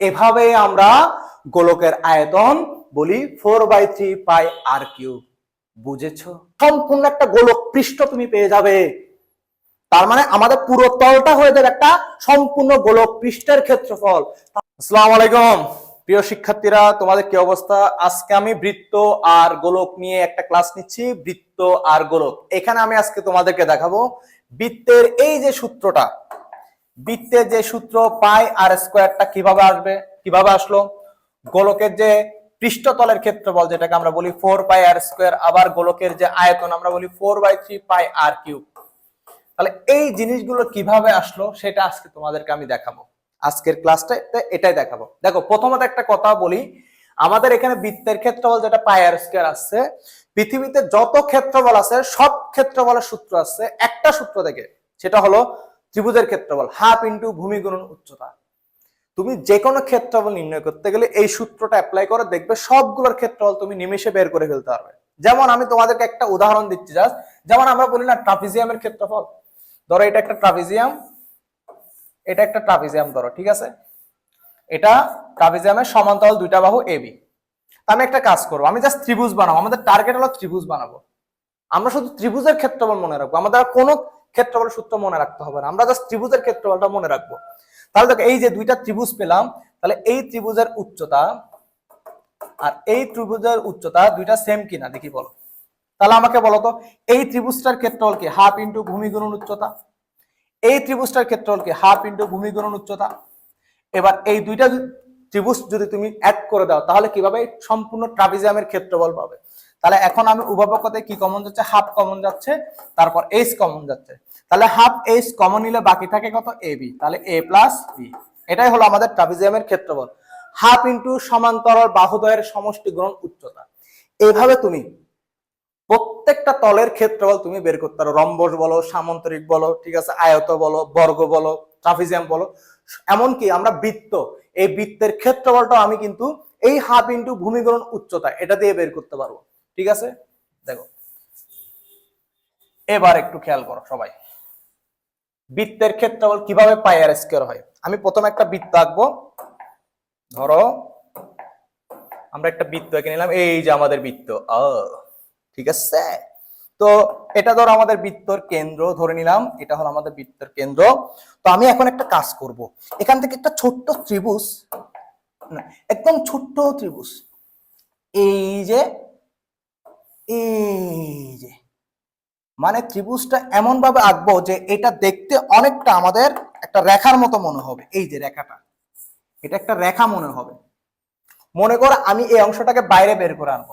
এভাবে আমরা গোলকের আয়তন বলি four by three pi r cube বুঝেছ? সম্পূর্ণ একটা গোলক পৃষ্ঠ তুমি পেয়ে যাবে। তার মানে আমাদের পুরো তলটা হয়ে যাবে একটা সম্পূর্ণ গোলক পৃষ্ঠের ক্ষেত্রফল। আসসালামু আলাইকুম। প্রিয় শিক্ষার্থীরা, তোমাদের কি অবস্থা? আজকে আমি বৃত্ত আর গোলক নিয়ে একটা ক্লাস নিচ্ছি, বৃত্ত আর গোলক। এখানে আমি আজকে তোমাদেরকে দেখাবো বৃত্তের এই যে সূত্রটা বৃত্তের যে সূত্র পাই আর স্কোয়ারটা কীভাবে আসবে, কীভাবে আসলো? গোলকের যে পৃষ্ঠতলের ক্ষেত্রফল, যেটাকে আমরা বলি ফোর পাই আর স্কোয়ার আবার গোলকের যে আয়তন, আমরা বলি four by three pi r cube তাহলে এই জিনিসগুলো কীভাবে আসলো, সেটা আজকে তোমাদেরকে আমি দেখাবো। আজকের ক্লাসটা এটাই দেখাবো। দেখো, প্রথমত একটা কথা বলি, আমাদের এখানে বৃত্তের ক্ষেত্রফল যেটা পাই আর স্কোয়ার আসছে, পৃথিবীতে যত ক্ষেত্রফল আছে, সব ক্ষেত্রফলের সূত্র আছে একটা সূত্র থেকে। সেটা হলো ত্রিভুজের ক্ষেত্রফল হাফ ইন্টু ভূমি গুণন উচ্চতা। তুমি যে কোনো ক্ষেত্রফল নির্ণয় করতে গেলে এই সূত্রটা অ্যাপ্লাই করে দেখবে সবগুলোর ক্ষেত্রফল তুমি নিমেষে বের করে ফেলতে পারবে। যেমন আমি তোমাদেরকে একটা উদাহরণ দিচ্ছি জাস্ট যেমন আমরা বলি না ট্রাপিজিয়ামের ক্ষেত্রফল। ধরো এটা একটা ট্রাফিজিয়াম এটা একটা ট্রাফিজিয়াম ধরো, ঠিক আছে? এটা ট্রাফিজিয়ামের সমান্তরাল দুইটা বাহু এবি আমি একটা কাজ করব, আমি জাস্ট ত্রিভুজ বানাবো, আমাদের টার্গেট হলো ত্রিভুজ বানাবো। আমরা শুধু ত্রিভুজের ক্ষেত্রফল মনে রাখব, আমাদের কোনো ক্ষেত্রফল সূত্র মনে রাখতে হবে না। আমরা জাস্ট ত্রিভুজের ক্ষেত্রফলটা মনে রাখব। তাহলে দেখো, এই যে দুইটা ত্রিভুজ পেলাম, তাহলে এই ত্রিভুজের উচ্চতা আর এই ত্রিভুজের উচ্চতা দুইটা সেম কিনা, দেখি বলো। তাহলে আমাকে বলো তো, এই ত্রিভুজটার ক্ষেত্রফল কি? হাফ ইন্টু ভূমি গুণন উচ্চতা। এই ত্রিভুজটার ক্ষেত্রফল কি? হাফ ইন্টু ভূমি গুণন উচ্চতা। এবার এই দুইটা ত্রিভুজ যদি তুমি অ্যাড করে দাও, তাহলে কীভাবে সম্পূর্ণ ট্রাপিজিয়ামের ক্ষেত্রফল পাবে? তাহলে এখন আমি উভয় কি কমন যাচ্ছে? হাফ কমন যাচ্ছে, তারপর এইচ কমন যাচ্ছে। তাহলে হাফ এইচ কমন নিলে বাকি থাকে কত? এ বি তাহলে এ প্লাস বি এটাই হলো আমাদের ট্রাপিজিয়ামের ক্ষেত্রফল। হাফ ইন্টু সমান্তরাল বাহুদয়ের সমষ্টি গ্রহণ উচ্চতা। এইভাবে তুমি প্রত্যেকটা তলের ক্ষেত্রফল তুমি বের করতে পারো। রম্বস বলো, সামন্তরিক বলো, ঠিক আছে, আয়ত বলো, বর্গ বলো ট্রাফিজিয়াম বলো। এমনকি আমরা বৃত্ত, এই বৃত্তের ক্ষেত্রফলটাও আমি কিন্তু এই হাফ ইন্টু ভূমিগ্রহণ উচ্চতা, এটা দিয়ে বের করতে পারব। ঠিক আছে? দেখো। এবার একটু খেয়াল করো সবাই। বৃত্তের ক্ষেত্রফল কীভাবে পাই আর স্কোয়ার হয়? আমি প্রথমে একটা বৃত্ত আঁকবো। ধরো, আমরা একটা বৃত্ত এঁকে নিলাম। এই যে আমাদের বৃত্ত। ঠিক আছে? তো এটা ধরো আমাদের বৃত্তর কেন্দ্র ধরে নিলাম। এটা হলো আমাদের বৃত্তের কেন্দ্র। তো আমি এখন একটা কাজ করব। এখান থেকে একটা ছোট্ট ত্রিভুজ একদম ছোট্ট ত্রিভুজ। এই যে এই যে। মানে ত্রিভুজটা এমন ভাবে আঁকবো যে এটা দেখতে অনেকটা আমাদের একটা রেখার মতো মনে হবে। এই যে রেখাটা। এটা একটা রেখা মনে হবে। মনে কর আমি এই অংশটাকে বাইরে বের করে আনব।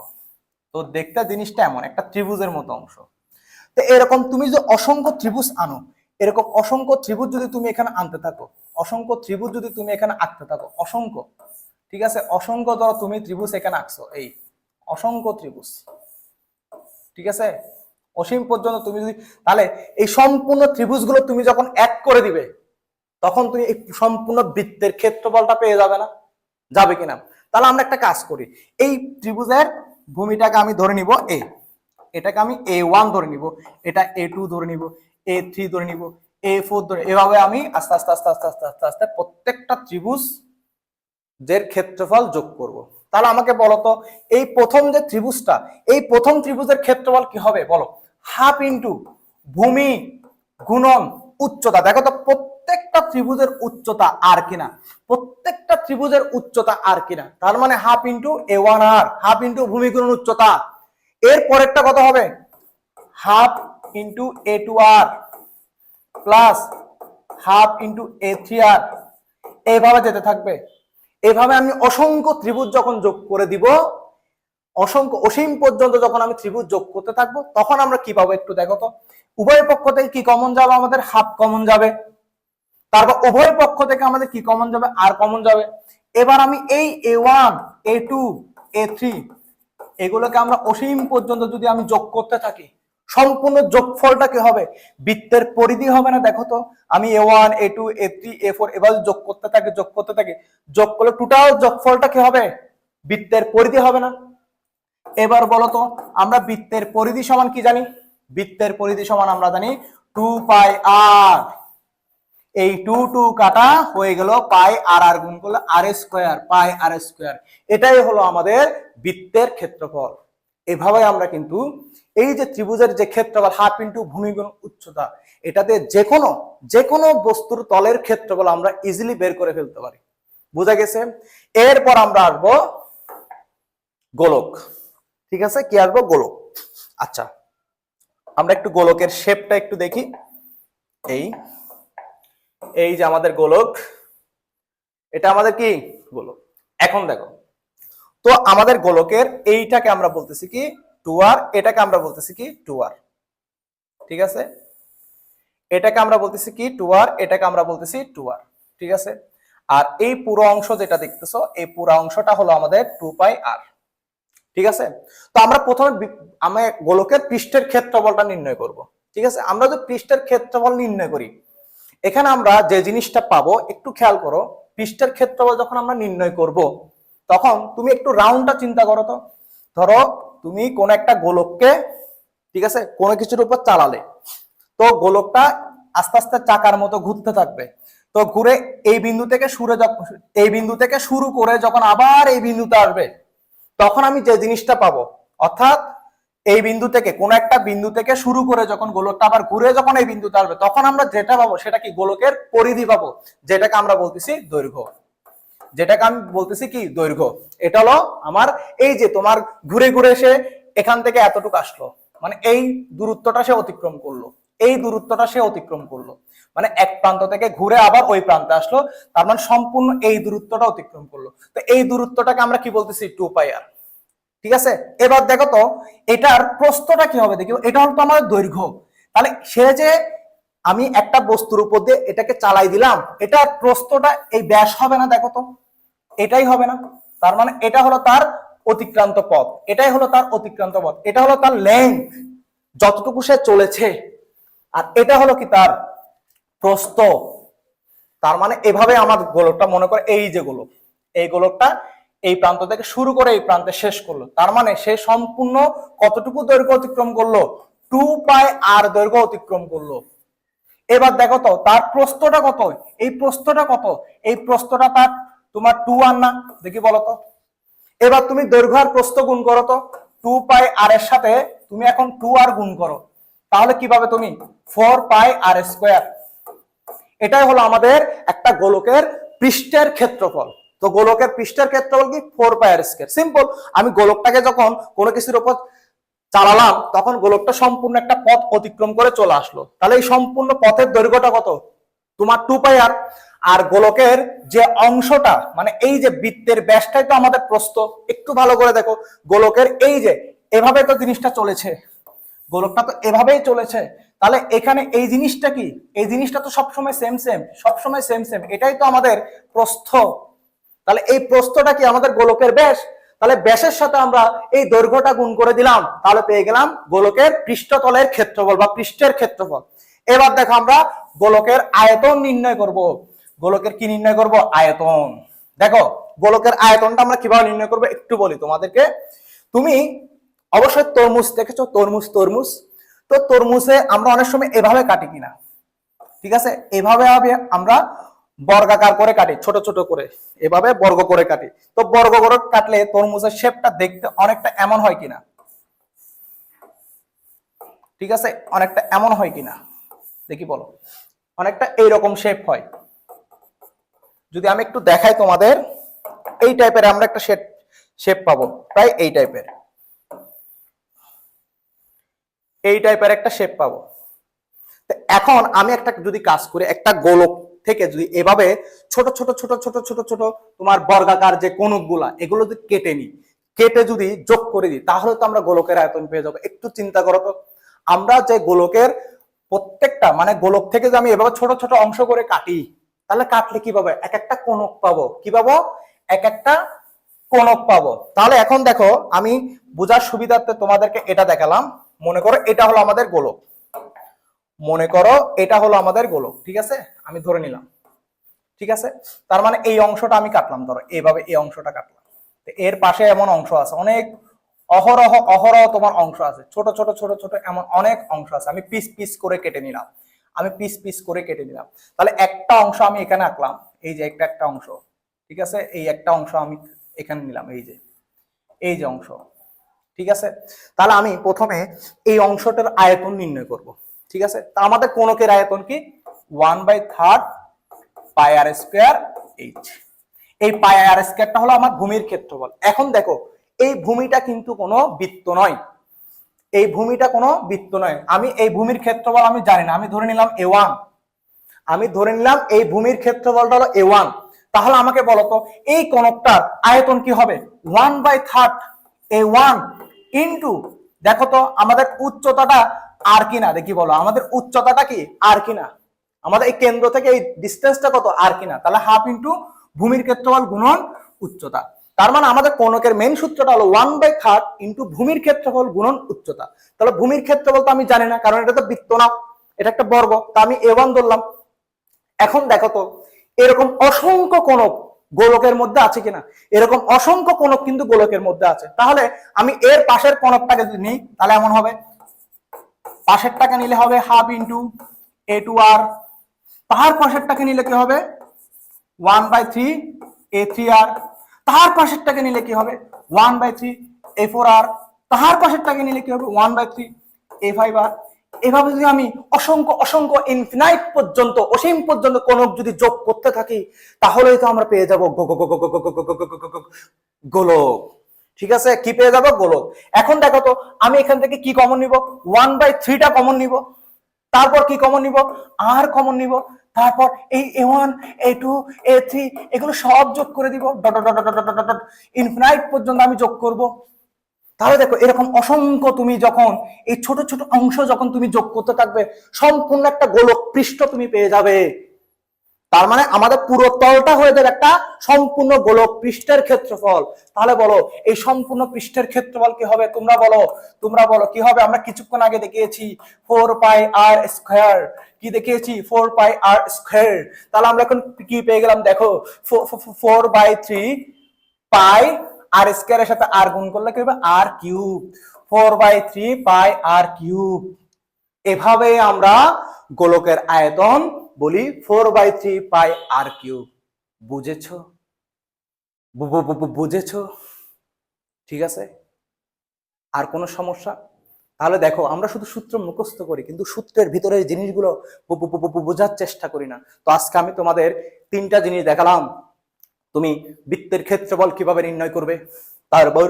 তো দেখতে জিনিসটা এমন, একটা ত্রিভুজের মতো অংশ। তো এরকম তুমি যে অসংখ্য ত্রিভুজ আনো, এরকম অসংখ্য ত্রিভুজ যদি তুমি এখানে আনতে থাকো, অসংখ্য ত্রিভুজ যদি তুমি এখানে আঁকতে থাকো, অসংখ্য, ঠিক আছে? অসংখ্য ধরো তুমি ত্রিভুজ এখানে আঁকছো, এই অসংখ্য ত্রিভুজ। ঠিক আছে? অসীম পর্যন্ত তুমি যদি তাহলে এই সম্পূর্ণ ত্রিভুজগুলো তুমি যখন এক করে দিবে, তখন তুমি এই সম্পূর্ণ বৃত্তের ক্ষেত্রফলটা পেয়ে যাবে না। যাবে কিনা? তাহলে আমরা একটা কাজ করি। এই ত্রিভুজের ভূমিটাকে আমি ধরে নিব এ এটাকে আমি এ ওয়ান ধরে নিব, এটা এ টু ধরে নিব এ থ্রি ধরে নিব এ ফোর ধরে এভাবে আমি আস্তে আস্তে আস্তে আস্তে আস্তে আস্তে আস্তে প্রত্যেকটা ত্রিভুজ এর ক্ষেত্রফল যোগ করব। তাহলে আমাকে বলো তো, এই প্রথম যে ত্রিভুজটা, এই প্রথম ত্রিভুজের ক্ষেত্রফল কি হবে? বলো। হাফ ইন্টু ভূমি গুণন উচ্চতা। দেখো তো, প্রত্যেকটা ত্রিভুজের উচ্চতা আর কিনা। প্রত্যেকটা ত্রিভুজের উচ্চতা আর কিনা। তার মানে half into A one R, half into ভূমি গুণন উচ্চতা। এর পরেরটা কত হবে? Half into A two R plus half into A three R. এইভাবে যেতে থাকবে। এভাবে আমি অসংখ্য ত্রিভুজ যখন যোগ করে দিব, অসংখ্য অসীম পর্যন্ত যখন আমি ত্রিভুজ যোগ করতে থাকব, তখন আমরা কি পাবো একটু দেখো তো। উভয় পক্ষ থেকে কি কমন যাবে আমাদের? হাফ কমন যাবে। তারপর উভয় পক্ষ থেকে আমাদের কি কমন যাবে? আর কমন যাবে। এবার আমি এই A one A two A three এগুলোকে আমরা অসীম পর্যন্ত যদি আমি যোগ করতে থাকি সম্পূর্ণ যোগফলটা কি হবে। বৃত্তের পরিধি হবে না, দেখো তো। আমি A one A two A three A four এবার যোগ করতে থাকি, যোগ করতে থাকি, যোগ করলে টোটাল যোগফলটা কি হবে? বৃত্তের পরিধি হবে না। এবার বলো তো, আমরা বৃত্তের পরিধি সমান কি জানি? বৃত্তের পরিধি সমান আমরা জানি টু পাই আর এই টু টু কাটা হয়ে গেল পাই আর আর গুণ করলে আর স্কোয়ার পাই আর স্কোয়ার এটাই হলো আমাদের বৃত্তের ক্ষেত্রফল। এভাবে আমরা কিন্তু এই যে ত্রিভুজের যে ক্ষেত্রফল হাফ ইন্টু ভূমিগুণ উচ্চতা, এটাতে যে কোনো যে কোনো বস্তুর তলের ক্ষেত্রফল আমরা ইজিলি বের করে ফেলতে পারি। বোঝা গেছে? এরপর আমরা আসব গোলক। ঠিক আছে? কি আসব? গোলক। আচ্ছা আমরা একটু গোলকের শেপটা একটু দেখি। এই এই যে আমাদের গোলক, এটা আমাদের কি? গোলক। এখন দেখো, তো আমাদের গোলকের এইটাকে আমরা বলতেছি কি? টুয়ার, এটাকে আমরা বলতেছি কি টুয়ার। ঠিক আছে? এটাকে আমরা বলতেছি কি টুয়ার, এটাকে আমরা বলতেছি টুয়ার। ঠিক আছে? আর এই পুরো অংশ যেটা দেখতেছো, এই পুরো অংশটা হলো আমাদের টু পাই আর। ঠিক আছে? তো আমরা প্রথমে আমি গোলকের পৃষ্ঠের ক্ষেত্রফলটা নির্ণয় করব। ঠিক আছে? আমরা যে পৃষ্ঠের ক্ষেত্রফল নির্ণয় করি, এখানে আমরা যে জিনিসটা পাবো, একটু খেয়াল করো, পৃষ্ঠের ক্ষেত্রফল যখন আমরা নির্ণয় করব, তখন তুমি একটু রাউন্ডটা চিন্তা করো তো। ধরো তুমি কোন একটা গোলককে, ঠিক আছে, কোনো কিছুর উপর চালালে। তো গোলকটা আস্তে আস্তে চাকার মতো ঘুরতে থাকবে। তো ঘুরে এই বিন্দু থেকে শুরু এই বিন্দু থেকে শুরু করে যখন আবার এই বিন্দুতে আসবে, তখন আমি যে জিনিসটা পাবো, অর্থাৎ এই বিন্দু থেকে, কোন একটা বিন্দু থেকে শুরু করে যখন গোলকটা আবার ঘুরে যখন এই বিন্দুতে আসবে, তখন আমরা যেটা পাবো সেটা কি? গোলকের পরিধি পাবো, যেটাকে আমরা বলতেছি দৈর্ঘ্য। যেটাকে আমি বলতেছি কি, দৈর্ঘ্য। এটা হলো আমার এই যে তোমার ঘুরে ঘুরে এসে এখান থেকে এতটুকু আসলো। মানে এই দূরত্বটা সে অতিক্রম করল। এই দূরত্বটা সে অতিক্রম করল। মানে এক প্রান্ত থেকে ঘুরে আবার ওই প্রান্তে আসলো। তার মানে সম্পূর্ণ এই দূরত্বটা অতিক্রম করল। তো এই দূরত্বটাকে আমরা কি বলতেছি? Two pi R. ঠিক আছে? এবার দেখো তো, এটার প্রস্থটা কি হবে? দেখি এটা হলো তো আমাদের দৈর্ঘ্য। তাহলে সে যে আমি একটা বস্তুর উপর দিয়ে এটাকে চালাই দিলাম এটা প্রস্তটা এই ব্যাস হবে না দেখো তো। এটাই হবে না। তার মানে এটা হলো তার অতিক্রান্ত পথ, এটাই হলো তার অতিক্রান্ত পথ, এটা হলো তার লেন্থ যতটুকু সে চলেছে। আর এটা হলো কি তার প্রস্ত তার মানে এভাবে আমার গোলকটা মনে করে এই যে গোলক, এই গোলকটা এই প্রান্ত থেকে শুরু করে এই প্রান্তে শেষ করল। তার মানে সে সম্পূর্ণ কতটুকু দৈর্ঘ্য অতিক্রম করল? টু পাই আর দৈর্ঘ্য অতিক্রম করল। এবার দেখো তো, তার প্রস্থটা কত? এই প্রস্থটা কত? এই প্রস্থটা তার তোমার টু আর না? দেখি বলো তো। এবার তুমি দৈর্ঘ্য আর প্রস্থ গুণ করো তো। টু পাই আর এর সাথে তুমি এখন টু আর গুণ করো। তাহলে কি পাবে তুমি? ফোর পাই আর স্কোয়ার এটাই হলো আমাদের একটা গোলকের পৃষ্ঠের ক্ষেত্রফল। তো গোলকের পৃষ্ঠের ক্ষেত্রফল কি? Four pi R square simple আমি গোলকটাকে যখন কোনো কিছুর উপর চালালাম, তখন গোলকটা সম্পূর্ণ একটা পথ অতিক্রম করে চলে আসলো। তাহলে এই সম্পূর্ণ পথের দৈর্ঘ্যটা কত? তোমার টু পাই আর আর গোলকের যে অংশটা মানে এই যে বৃত্তের ব্যাসটাই তো আমাদের প্রস্থ। একটু ভালো করে দেখো, গোলকের এই যে, এভাবে তো জিনিসটা চলেছে। গোলকটা তো এভাবেই চলেছে। তাহলে এখানে এই জিনিসটা কি? এই জিনিসটা তো সবসময় সেম সেম সবসময় সেম সেম এটাই তো আমাদের প্রস্থ। তাহলে এই প্রস্থটা কি আমাদের গোলকের ব্যাস? তাহলে ব্যাসের সাথে আমরা এই দৈর্ঘ্যটা গুণ করে দিলাম, তাহলে পেয়ে গেলাম গোলকের পৃষ্ঠতলের ক্ষেত্রফল বা পৃষ্ঠের ক্ষেত্রফল। এবার দেখো আমরা গোলকের আয়তন নির্ণয় করব। গোলকের কি নির্ণয় করব? আয়তন। দেখো, গোলকের আয়তনটা আমরা কীভাবে নির্ণয় করব একটু বলি তোমাদেরকে। তুমি অবশ্যই তরমুজ দেখেছ? তরমুজ তরমুজ। তো তরমুজে আমরা অনেক সময় এভাবে কাটি কিনা। ঠিক আছে? এভাবে আমরা বর্গাকার করে কাটি, ছোট ছোট করে। এভাবে বর্গ করে কাটি। তো বর্গ করে কাটলে তরমুজের শেপটা দেখতে অনেকটা এমন হয় কিনা? ঠিক আছে? অনেকটা এমন হয় কিনা? দেখি বলো। অনেকটা এইরকম শেপ হয়। যদি আমি একটু দেখাই তোমাদের, এই টাইপের আমরা একটা শেপ শেপ পাবো। প্রায় এই টাইপের এই টাইপের একটা শেপ পাবো। এখন আমি একটা যদি কাজ করি, একটা গোলক থেকে যদি এভাবে ছোট ছোট ছোট ছোট ছোট ছোট তোমার বর্গাকার যে কোনকগুলা এগুলো যদি কেটে নিই, কেটে যদি যোগ করে দিই, তাহলে তো আমরা গোলকের আয়তন পেয়ে যাব। একটু চিন্তা করো তো। আমরা যে গোলকের প্রত্যেকটা মানে গোলক থেকে যে আমি এভাবে ছোট ছোট অংশ করে কাটি, তাহলে কাটলে কি পাবো? এক একটা কোনক পাবো। কি পাবো? এক একটা কোনক পাবো। তাহলে এখন দেখো, আমি বোঝার সুবিধার্থে তোমাদেরকে এটা দেখালাম। মনে করো এটা হলো আমাদের গোলক। মনে করো এটা হলো আমাদের গোলক, ঠিক আছে? আমি ধরে নিলাম। ঠিক আছে? তার মানে এই অংশটা আমি কাটলাম, ধরো, এইভাবে এই অংশটা কাটলাম। এর পাশে এমন অংশ আছে, অনেক অহরহ অহরহ তোমার অংশ আছে। ছোট ছোট ছোট ছোট এমন অনেক অংশ আছে। আমি পিস পিস করে কেটে নিলাম। আমি পিস পিস করে কেটে নিলাম। তাহলে একটা অংশ আমি এখানে আঁকলাম, এই যে একটা একটা অংশ। ঠিক আছে? এই একটা অংশ আমি এখানে নিলাম, এই যে। এই যে অংশ। ঠিক আছে? তাহলে আমি প্রথমে এই অংশটার আয়তন নির্ণয় করব। ঠিক আছে? তা আমাদের কোনকের আয়তন কি? One by third pi R square H এই পাই আর স্কোয়ারটা হলো আমার ভূমির ক্ষেত্রফল। এখন দেখো, এই ভূমিটা কিন্তু কোনো বৃত্ত নয়। এই ভূমিটা কোনো বৃত্ত নয়। আমি এই ভূমির ক্ষেত্রফল আমি জানি না। আমি ধরে নিলাম এ ওয়ান আমি ধরে নিলাম এই ভূমির ক্ষেত্রফলটা হলো এ ওয়ান তাহলে আমাকে বলো তো, এই কনকটার আয়তন কি হবে? One by third A one into দেখো তো, আমাদের উচ্চতাটা আর কিনা? দেখি বলো, আমাদের উচ্চতাটা কি? আর কিনা? আমাদের এই কেন্দ্র থেকে এই ডিস্টেন্সটা কত? আর কিনা? তাহলে হাফ ইন্টু ভূমির ক্ষেত্রফল গুণন উচ্চতা। তার মানে আমাদের কোনকের মেন সূত্রটা হলো ওয়ান বাই থার্ড ইন্টু ভূমির ক্ষেত্রফল গুণন উচ্চতা। তাহলে ভূমির ক্ষেত্রফল তো আমি জানি না, কারণ এটা তো বৃত্ত না। এটা একটা বর্গ, তা আমি এ ওয়ান ধরলাম। এখন দেখো তো, এরকম অসংখ্য কোণক গোলকের মধ্যে আছে কিনা? এরকম অসংখ্য কোণক কিন্তু গোলকের মধ্যে আছে। তাহলে আমি এর পাশের কোণকটাকে যদি নিই, তাহলে এমন হবে। পাশের টাকা নিলে হবে half into A two R তাহার পাশের টাকা নিলে কি হবে one by three A three R তাহার পাশের টাকা নিলে কি হবে one by three A four R তাহার পাশের টাকা নিলে কি হবে one by three A five R এভাবে যদি আমি অসংখ্য অসংখ্য ইনফিনাইট পর্যন্ত অসীম পর্যন্ত কোন যদি যোগ করতে থাকি তাহলেই তো আমরা পেয়ে যাব গোলক ঠিক আছে? কি পেয়ে যাব? গোলক। এখন দেখো তো, আমি এখান থেকে কি কমন নিব? ওয়ান বাই থ্রিটা কমন নিব। তারপর কি কমন নিব? আর কমন নিব। তারপর এই A one A two A three এগুলো সব যোগ করে দিব। ডট ডট ডট ইনফিনাইট পর্যন্ত আমি যোগ করব। তাহলে দেখো, এরকম অসংখ্য তুমি যখন, এই ছোট ছোট অংশ যখন তুমি যোগ করতে থাকবে, সম্পূর্ণ একটা গোলক পৃষ্ঠ তুমি পেয়ে যাবে। তার মানে আমাদের পুরো তলটা হয়ে যাবে একটা সম্পূর্ণ গোলক পৃষ্ঠের ক্ষেত্রফল। তাহলে বলো, এই সম্পূর্ণ পৃষ্ঠের ক্ষেত্রফল কি হবে? তোমরা বলো তোমরা বলো, কি হবে? আমরা কিছুক্ষণ আগে দেখিয়েছি ফোর পাই আর স্কোয়ার কি দেখিয়েছি? ফোর পাই আর স্কোয়ার তাহলে আমরা এখন কি পেয়ে গেলাম? দেখো four by three pi R স্কোয়ারের সাথে আর গুণ করলে কি হবে? R cube four by three pi R cube এভাবে আমরা গোলকের আয়তন বলি four by three pi R cube বুঝেছ? বুঝেছ? ঠিক আছে? আর কোনো সমস্যা? তাহলে দেখো, আমরা শুধু সূত্র মুখস্থ করি, কিন্তু সূত্রের ভিতরের জিনিসগুলো বোঝার চেষ্টা করি না। তো আজকে আমি তোমাদের তিনটা জিনিস দেখালাম। তুমি বৃত্তের ক্ষেত্রফল কীভাবে নির্ণয় করবে? তারপর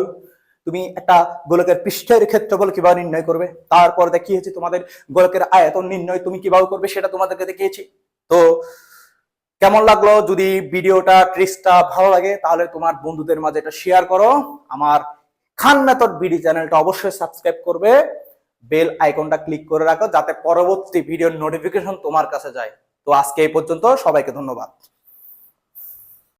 তুমি একটা গোলকের পৃষ্ঠের ক্ষেত্রফল কীভাবে নির্ণয় করবে? তারপর দেখিয়েছি তোমাদের গোলকের আয়তন নির্ণয় তুমি কীভাবে করবে সেটা তোমাদেরকে দেখিয়েছি। তো কেমন লাগল? যদি ভিডিওটা, ট্রিক্সটা ভালো লাগে, তাহলে তোমার বন্ধুদের মাঝে এটা শেয়ার করো। আমার খান মেথড বিডি চ্যানেলটা অবশ্যই সাবস্ক্রাইব করবে। বেল আইকনটা ক্লিক করে রাখো, যাতে পরবর্তী ভিডিওর নোটিফিকেশন তোমার কাছে যায়। তো আজকে এই পর্যন্ত সবাইকে ধন্যবাদ।